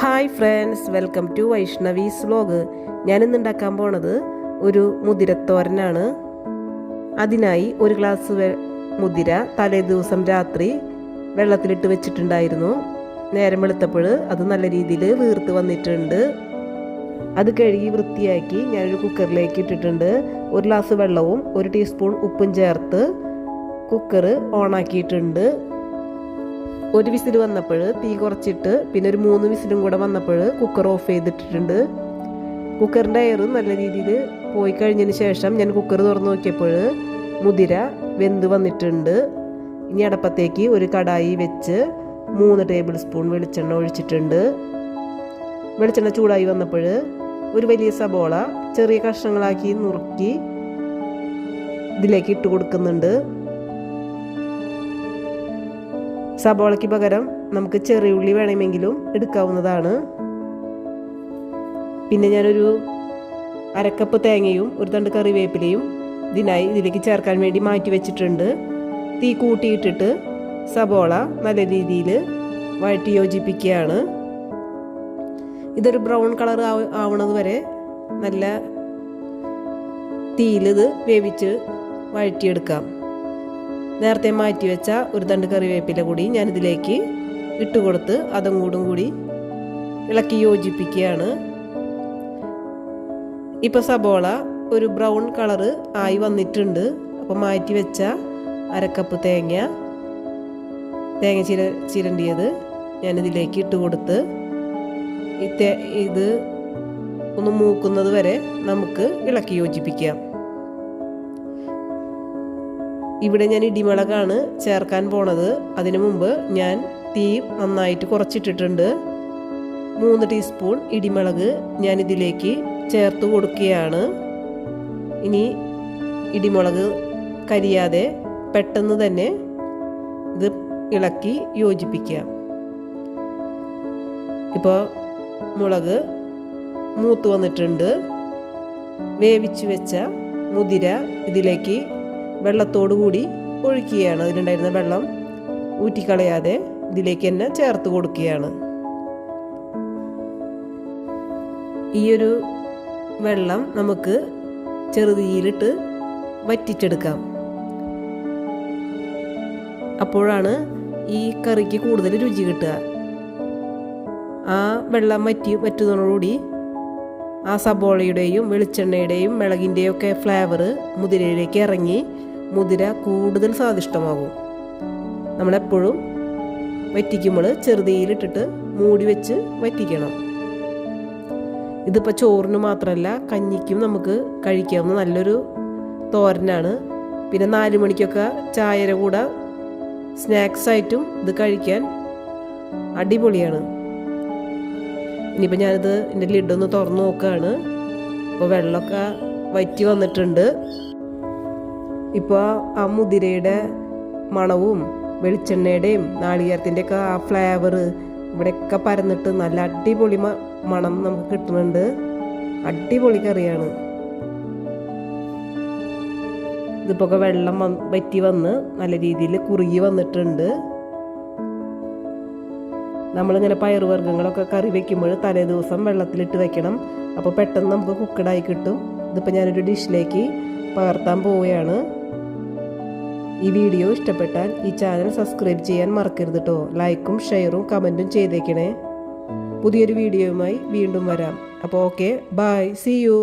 Hi friends welcome to Vaishnavi's vlog ഞാനിന്ന് ഉണ്ടാക്കാൻ പോണത് ഒരു മുതിരത്തോരനാണ്. അതിനായി ഒരു ഗ്ലാസ് മുതിര തലേ ദിവസം രാത്രി വെള്ളത്തിലിട്ട് വെച്ചിട്ടുണ്ടായിരുന്നു. നേരം വെളുത്തപ്പോൾ അത് നല്ല രീതിയിൽ വീർത്ത് വന്നിട്ടുണ്ട്. അത് കഴുകി വൃത്തിയാക്കി ഞാനൊരു കുക്കറിലേക്ക് ഇട്ടിട്ടുണ്ട്. ഒരു ഗ്ലാസ് വെള്ളവും ഒരു ടീസ്പൂൺ ഉപ്പും ചേർത്ത് കുക്കർ ഓണാക്കിയിട്ടുണ്ട്. ഒരു വിസിൽ വന്നപ്പോൾ തീ കുറച്ചിട്ട് പിന്നെ ഒരു മൂന്ന് വിസിലും കൂടെ വന്നപ്പോൾ കുക്കർ ഓഫ് ചെയ്തിട്ടിട്ടുണ്ട്. കുക്കറിന്റെ എയർ നല്ല രീതിയിൽ പോയി കഴിഞ്ഞതിന് ശേഷം ഞാൻ കുക്കർ തുറന്നു നോക്കിയപ്പോൾ മുതിര വെന്ത് വന്നിട്ടുണ്ട്. ഇനി അടപ്പത്തേക്ക് ഒരു കടായി വെച്ച് മൂന്ന് ടേബിൾ സ്പൂൺ വെളിച്ചെണ്ണ ഒഴിച്ചിട്ടുണ്ട്. വെളിച്ചെണ്ണ ചൂടായി വന്നപ്പോൾ ഒരു വലിയ സബോള ചെറിയ കഷ്ണങ്ങളാക്കി നുറുക്കി ഇതിലേക്ക് ഇട്ട് കൊടുക്കുന്നുണ്ട്. സബോളയ്ക്ക് പകരം നമുക്ക് ചെറിയ ഉള്ളി വേണമെങ്കിലും എടുക്കാവുന്നതാണ്. പിന്നെ ഞാനൊരു അരക്കപ്പ് തേങ്ങയും ഒരു തണ്ട് കറിവേപ്പിലയും ഇതിനായി ഇതിലേക്ക് ചേർക്കാൻ വേണ്ടി മാറ്റി വെച്ചിട്ടുണ്ട്. തീ കൂട്ടിയിട്ടിട്ട് സബോള നല്ല രീതിയിൽ വഴറ്റി യോജിപ്പിക്കുകയാണ്. ഇതൊരു ബ്രൗൺ കളർ ആവണത് വരെ നല്ല തീയിലിത് വേവിച്ച് വഴറ്റിയെടുക്കാം. നേരത്തെ മാറ്റിവെച്ച ഒരു തണ്ട് കറിവേപ്പില കൂടി ഞാനിതിലേക്ക് ഇട്ട് കൊടുത്ത് അതും കൂടും കൂടി ഇളക്കി യോജിപ്പിക്കുകയാണ്. ഇപ്പോൾ സബോള ഒരു ബ്രൗൺ കളറ് ആയി വന്നിട്ടുണ്ട്. അപ്പോൾ മാറ്റി വെച്ച അരക്കപ്പ് തേങ്ങ തേങ്ങ ചിര ചിരണ്ടിയത് ഞാനിതിലേക്ക് ഇട്ട് കൊടുത്ത് ഇത് ഒന്ന് മൂക്കുന്നത് വരെ നമുക്ക് ഇളക്കി യോജിപ്പിക്കാം. ഇവിടെ ഞാൻ ഇടിമുളകാണ് ചേർക്കാൻ പോണത്. അതിനു മുമ്പ് ഞാൻ തീ നന്നായിട്ട് കുറച്ചിട്ടിട്ടുണ്ട്. മൂന്ന് ടീസ്പൂൺ ഇടിമുളക് ഞാൻ ഇതിലേക്ക് ചേർത്ത് കൊടുക്കുകയാണ്. ഇനി ഇടിമുളക് കരിയാതെ പെട്ടെന്ന് തന്നെ ഇത് ഇളക്കി യോജിപ്പിക്കാം ഇപ്പോൾ മുളക് മൂത്ത് വന്നിട്ടുണ്ട്. വേവിച്ച് വെച്ച മുതിര ഇതിലേക്ക് വെള്ളത്തോടു കൂടി ഒഴിക്കുകയാണ് അതിലുണ്ടായിരുന്ന വെള്ളം. ഊറ്റിക്കളയാതെ ഇതിലേക്ക് തന്നെ ചേർത്ത് കൊടുക്കുകയാണ്. ഈയൊരു വെള്ളം നമുക്ക് ചെറുതീയിലിട്ട് വറ്റിച്ചെടുക്കാം. അപ്പോഴാണ് ഈ കറിക്ക് കൂടുതൽ രുചി കിട്ടുക. ആ വെള്ളം വറ്റി വറ്റുന്നതോടുകൂടി ആ സബോളയുടെയും വെളിച്ചെണ്ണയുടെയും മിളകിന്റെയും ഒക്കെ ഫ്ലേവർ മുതിരയിലേക്ക് ഇറങ്ങി മുതിര കൂടുതൽ സ്വാദിഷ്ടമാകും. നമ്മളെപ്പോഴും വറ്റിക്കുമ്പോൾ ചെറുതീയിലിട്ടിട്ട് മൂടി വെച്ച് വറ്റിക്കണം. ഇതിപ്പോൾ ചോറിന് മാത്രമല്ല കഞ്ഞിക്കും നമുക്ക് കഴിക്കാവുന്ന നല്ലൊരു തോരനാണ്. പിന്നെ നാല് മണിക്കൊക്കെ ചായയുടെ കൂടെ സ്നാക്സായിട്ടും ഇത് കഴിക്കാൻ അടിപൊളിയാണ്. ഇനിയിപ്പോൾ ഞാനിത് എന്റെ ലിഡൊന്ന് തുറന്ന് നോക്കുകയാണ് അപ്പോൾ വെള്ളമൊക്കെ വറ്റി വന്നിട്ടുണ്ട്. ഇപ്പോൾ ആ മുതിരയുടെ മണവും വെളിച്ചെണ്ണയുടെയും നാളികേരത്തിന്റെ ഒക്കെ ആ ഫ്ലേവർ ഇവിടെയൊക്കെ പരന്നിട്ട് നല്ല അടിപൊളി മണം നമുക്ക് കിട്ടുന്നുണ്ട്. അടിപൊളി കറിയാണ്. ഇതിപ്പോൾ വെള്ളം വറ്റി വന്ന് നല്ല രീതിയിൽ കുറുകി വന്നിട്ടുണ്ട്. നമ്മളിങ്ങനെ പയറുവർഗങ്ങളൊക്കെ കറി വെക്കുമ്പോൾ തലേ ദിവസം വെള്ളത്തിലിട്ട് വെക്കണം. അപ്പോൾ പെട്ടെന്ന് നമുക്ക് കുക്കഡായി കിട്ടും. ഇതിപ്പോൾ ഞാനൊരു ഡിഷിലേക്ക് പകർത്താൻ പോവുകയാണ്. ഈ വീഡിയോ ഇഷ്ടപ്പെട്ടാൽ ഈ ചാനൽ സബ്സ്ക്രൈബ് ചെയ്യാൻ മറക്കരുത് കേട്ടോ ലൈക്കും ഷെയറും കമന്റും ചെയ്തേക്കണേ. പുതിയൊരു വീഡിയോയുമായി വീണ്ടും വരാം. അപ്പോൾ ഓക്കെ ബൈ സി യു.